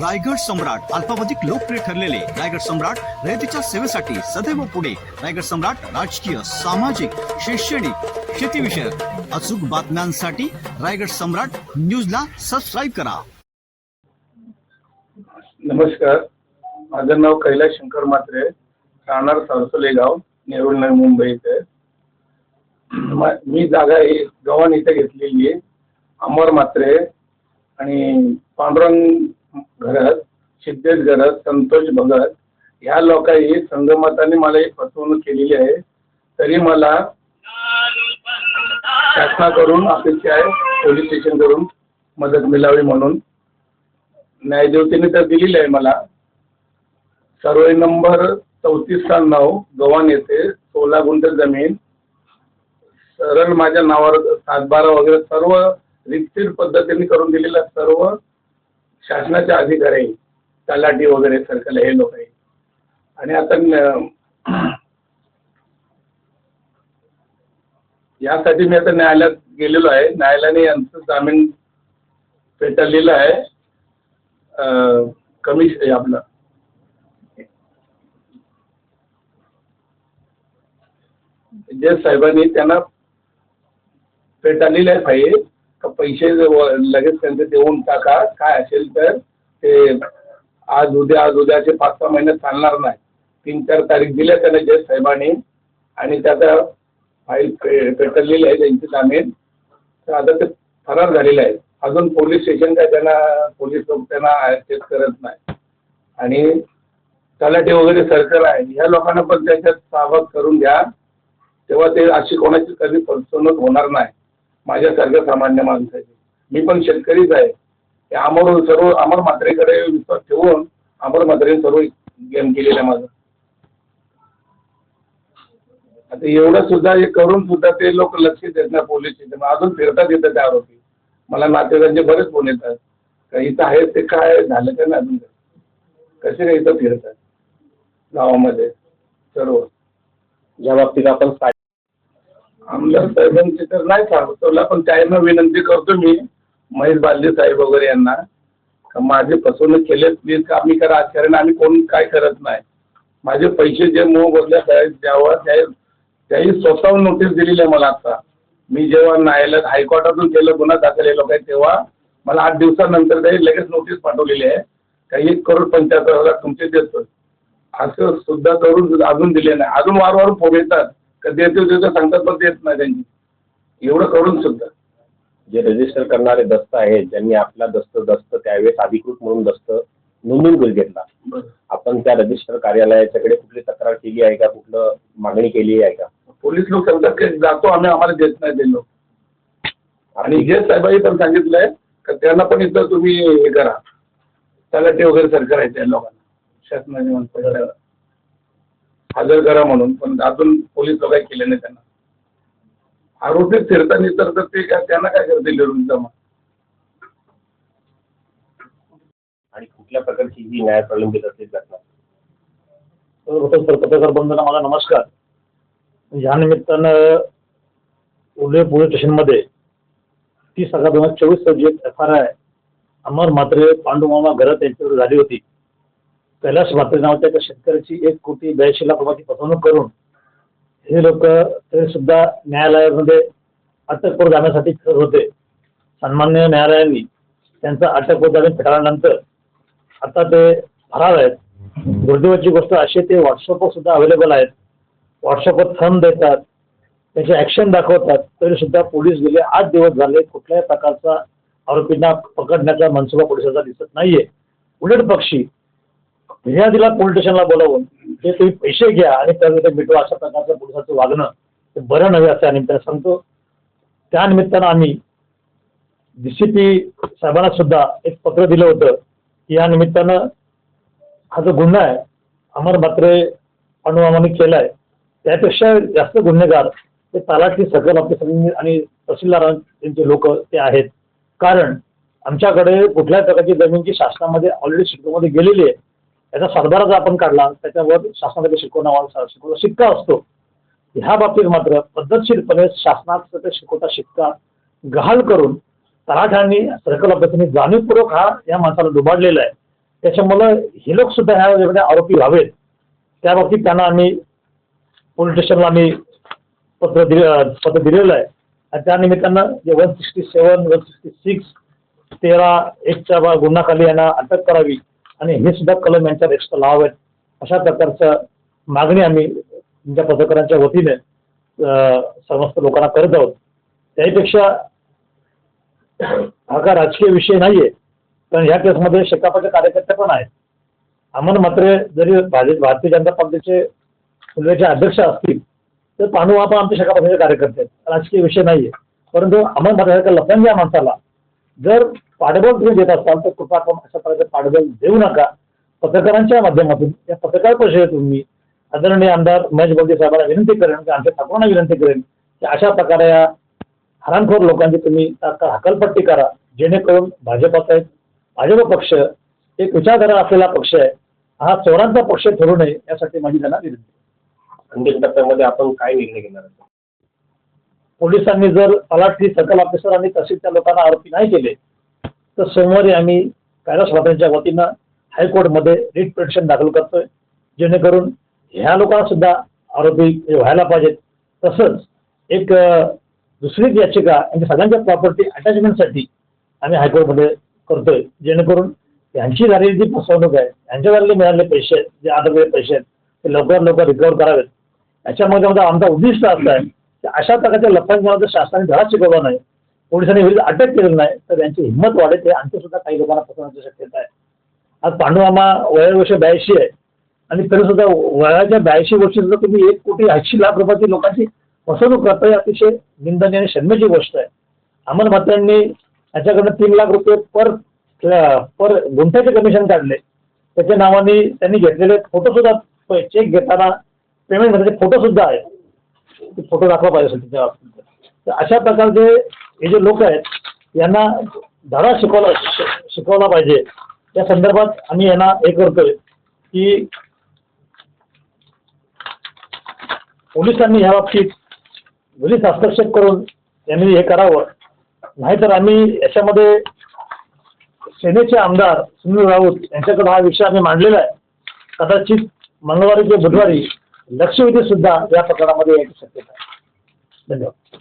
रायगड सम्राट अल्पावधिक लोकप्रिय ठरलेले रायगड सम्राट रयतेच्या सेवेसाठी सदैव पुढे. रायगड सम्राट राजकीय सामाजिक शैक्षणिक शेतीविषयक अचूक बातम्यांसाठी रायगड सम्राट न्यूजला सबस्क्राईब करा. नमस्कार. माझं नाव कैलास शंकर मात्रे. राहणार सारसोले गाव नेरुळ मुंबई इथे. मी जागा ही गव्हाण इथे घेतलेली आहे. अमर मात्रे आणि पांडुरंग घरात सिद्धेश घरात संतोष भगत ह्या लोकांनी संगमताने मला एक फसवणूक केलेली आहे. तरी मला शासनाकडून अपेक्षा आहे पोलीस स्टेशनकडून मदत मिळावी म्हणून. न्यायदेवतेने तर दिलेली आहे मला. सर्वे नंबर चौतीस नऊ गव्हाण येथे सोळा गुंठ जमीन सरळ माझ्या नावावर सातबारा वगैरे सर्व रितशीर पद्धतीने करून दिलेला सर्व शासनाचे अधिकारी तलाठी वगैरे सर्कल हे लोक आहे आणि आता यासाठी मी आता न्यायालयात गेलेलो आहे. न्यायालयाने यांचं जामीन फेटाळलेलं आहे. कमी आपलं. जे साहेबांनी त्यांना फेटाळलेलं आहे फाईल का पैसे लगेच त्यांचे देऊन टाका. काय असेल तर ते आज उद्या आज उद्याचे पाच सहा महिने चालणार नाही. तीन चार तारीख दिल्या त्याने जज साहेबांनी आणि त्याचा फाईल पे फेटाळलेली आहे त्यांची जामीन. तर आता ते फरार झालेले आहेत. अजून पोलीस स्टेशन काय त्यांना पोलीस लोक त्यांना अरेस्ट करत नाही. आणि तलाठी वगैरे सर्कल आहे. ह्या लोकांना पण त्याच्यात सहभाग करून घ्या. तेव्हा ते अशी कोणाची कधी फसवणूक होणार नाही. माझ्यासारख्या सामान्य माणसाची मी पण शेतकरीच आहे. ते अमर सर्व अमर म्हात्रेकडे विश्वास ठेवून अमर म्हात्रेने सर्व गेम केलेलं आहे माझं. आता एवढं सुद्धा हे करून सुद्धा ते लोक लक्ष देत नाही पोलीस स्टेशन अजून फिरतात येतात ते आरोपी. मला नातेवाईकांचे बरेच फोन येतात. का इथं आहे ते काय झालं का नाही अजून? कसे काय इथं फिरतात? गावामध्ये सर्व. ज्या बाबतीत आपण काय आमदार साहेबांची तर नाही सांगतोला पण त्यांना विनंती करतो मी महेश बालदी साहेब वगैरे यांना का माझे फसवणूक केले प्लीज का आम्ही करा राजकारण आम्ही कोण काय करत नाही. माझे पैसे जे मोह बदल्या साहेब द्यावा त्या त्याही स्वतःहून नोटीस दिलेली आहे मला आता. मी जेव्हा न्यायालयात हायकोर्टातून केलं गुन्हा दाखल हे लोक तेव्हा मला आठ दिवसानंतर काही लगेच नोटीस पाठवलेली आहे. काही एक करोड पंच्याहत्तर हजार तुमचे देतो असं सुद्धा करून अजून दिले नाही. अजून वारंवार फोन येतात. का देतो देतो सांगतात पण देत नाही त्यांनी एवढं करून सुद्धा. जे रजिस्टर करणारे दस्त आहेत ज्यांनी आपला दस्त दस्त त्यावेळेस अधिकृत म्हणून दस्त नोंदून घेतला. आपण त्या रजिस्टर कार्यालयाच्याकडे कुठली तक्रार केली आहे का? कुठलं मागणी केली आहे का? पोलीस लोक सांगतात की जातो आम्ही आम्हाला देत नाही ते लोक. आणि जे साहेबांनी पण सांगितलंय का त्यांना पण इथं तुम्ही हे करा. तलाठी वगैरे सरकार आहे त्या लोकांना. शासनाने म्हणतो हजर करा म्हणून पण अजून पोलीस काही केले नाही त्यांना. आरोपी फिरताना तर ते काय त्यांना काय करतील लिहून जमा? आणि कुठल्या प्रकारची ही न्याय प्रलंबित असलेली घटना? सर्वप्रथम पत्रकार बंधूंना माझा नमस्कार. या निमित्तानं उल्हे पोलीस स्टेशनमध्ये तीस हजार दोन हजार चोवीस रोजी F R I Amar Mhatre पांडुमामा घरात यांच्यावर झाली होती. कैलास म्हात्रे नावाच्या एका शेतकऱ्याची एक कोटी ब्याऐंशी लाख रुपयाची फसवणूक करून हे लोक ते सुद्धा न्यायालयामध्ये अटकपूर जाण्यासाठी ठर होते. सन्मान्य न्यायालयाने त्यांचा अटकपूर्व जाणे फेटाळल्यानंतर आता ते फरार आहेत. दुर्दैवाची गोष्ट अशी ते व्हॉट्सअपवर सुद्धा अवेलेबल आहेत. व्हॉट्सअपवर थंब देतात. त्याचे ॲक्शन दाखवतात. तरी सुद्धा पोलीस गेले आठ दिवस झाले कुठल्याही प्रकारचा आरोपींना पकडण्याचा मनसुबा पोलिसांचा दिसत नाहीये. उलट पक्षी फिर्यादीला पोलीस स्टेशनला बोलावून ते तुम्ही पैसे घ्या आणि त्यामध्ये मिटवा अशा प्रकारचं पोलिसांचं वागणं ते बरं नव्हे असं या निमित्तानं सांगतो. त्या निमित्तानं आम्ही डी सी पी साहेबांना सुद्धा एक पत्र दिलं होतं की या निमित्तानं हा जो गुन्हा आहे अमर मात्रे अनुमामाने केला आहे त्यापेक्षा जास्त गुन्हेगार ते तलाठी सकल ऑफिसर आणि तहसीलदार यांचे लोक ते आहेत. कारण आमच्याकडे कुठल्याही प्रकारची जमीनची शासनामध्ये ऑलरेडी शिल्कोमध्ये गेलेली आहे. त्याचा सातबारा जर आपण काढला त्याच्यावर शासनामध्ये शिकवणा शिकवला शिक्का असतो. ह्या बाबतीत मात्र पद्धतशीरपणे शासनाचं ते शिकवता शिक्का गहाल करून तलाठ्यांनी सर्कल अभ्यासाने जाणीवपूर्वक हा या माणसाला दुबाडलेला आहे. त्याच्यामुळं हे लोक सुद्धा ह्या एवढे आरोपी व्हावेत. त्या बाबतीत त्यांना आम्ही पोलीस स्टेशनला आम्ही पत्र दिले पत्र दिलेलं आहे. आणि त्यानिमित्तानं जे one sixty seven one sixty six तेरा एकच्या गुन्हाखाली यांना अटक करावी. आणि हे सुद्धा कलम यांच्या एक्स्ट्रा लावावेत अशा प्रकारचं मागणी आम्ही तुमच्या पत्रकारांच्या वतीने समस्त लोकांना करत आहोत. त्याहीपेक्षा हा का राजकीय विषय नाहीये पण ह्या केसमध्ये शेकापाचे कार्यकर्ते पण आहेत. अमन मात्र जरी भाजप भारतीय जनता पक्षाचे फुलवेचे अध्यक्ष असतील तर पांडू आपण पण आमच्या शेकापाचे कार्यकर्ते आहेत. राजकीय विषय नाहीये. परंतु अमन मात्र या माणसाला जर पाठबळ तुम्ही देत असाल तर कृपा करून अशा प्रकारचे पाठबळ देऊ नका पत्रकारांच्या माध्यमातून या पत्रकार परिषदेतून मी आदरणीय आमदार महेश बोलते साहेबांना विनंती करेन की आमच्या ठाकूरांना विनंती करेन की अशा प्रकारे या हरामखोर लोकांची तुम्ही तात्काळ हकलपट्टी करा जेणेकरून भाजपाचा एक भाजप पक्ष एक विचारधारा असलेला पक्ष आहे हा चोरांचा पक्ष ठरू नये यासाठी माझी त्यांना विनंती. अंतिम टप्प्यामध्ये आपण काय निर्णय घेणार पोलिसांनी जर तलाठी सर्कल ऑफिसर आणि तहसीलच्या लोकांना आरोपी नाही केले तर सोमवारी आम्ही कायदा स्वातंत्र्याच्या वतीनं हायकोर्टमध्ये रिट पिटिशन दाखल करतोय. जेणेकरून ह्या लोकांना सुद्धा आरोपी म्हणजे व्हायला पाहिजेत. तसंच एक दुसरी याचिका आणि सगळ्यांच्या प्रॉपर्टी अटॅचमेंटसाठी आम्ही हायकोर्टमध्ये करतोय. जेणेकरून यांची झालेली जी फसवणूक आहे यांच्या झालेले मिळालेले पैसे आहेत, जे अडकलेले पैसे आहेत ते लवकरात लवकर रिकवर करावेत. याच्यामध्ये आमचा उद्दिष्ट असं आहे की अशा प्रकारच्या लफांच्या जर शासनाने धडा शिकवला नाही. पोलिसांनी विरुद्ध अटक केलेलं नाही तर त्यांची हिंमत वाढेल ते आणखी सुद्धा काही लोकांना फसवण्याची शक्यता आहे. आज पांडुमामा वयावर्ष ब्याऐंशी आहे आणि तरी सुद्धा वयाच्या ब्याऐंशी वर्षी सुद्धा तुम्ही एक कोटी ऐंशी लाख रुपयाची लोकांची फसवणूक करता ही अतिशय निंदनीय आणि शर्मेची गोष्ट आहे. अमन मात्यांनी त्याच्याकडनं तीन लाख रुपये पर पर गुंठ्याचे कमिशन काढले. त्याच्या नावाने त्यांनी घेतलेले फोटो सुद्धा चेक घेताना पेमेंटमध्ये फोटो सुद्धा आहे. फोटो दाखवा पाहिजे असेल बाबतीत. तर अशा प्रकारचे हे जे लोक आहेत यांना धडा शिकवला शिकवला पाहिजे. त्या संदर्भात आम्ही यांना हे करतोय की पोलिसांनी ह्या बाबतीत पोलीस हस्तक्षेप करून यांनी हे करावं. नाहीतर आम्ही याच्यामध्ये सेनेचे आमदार सुनील राऊत यांच्याकडे हा विषय आम्ही मांडलेला आहे. कदाचित मंगळवारी किंवा बुधवारी लक्षवेधी सुद्धा या प्रकरणामध्ये यायची शक्यता आहे धन्यवाद.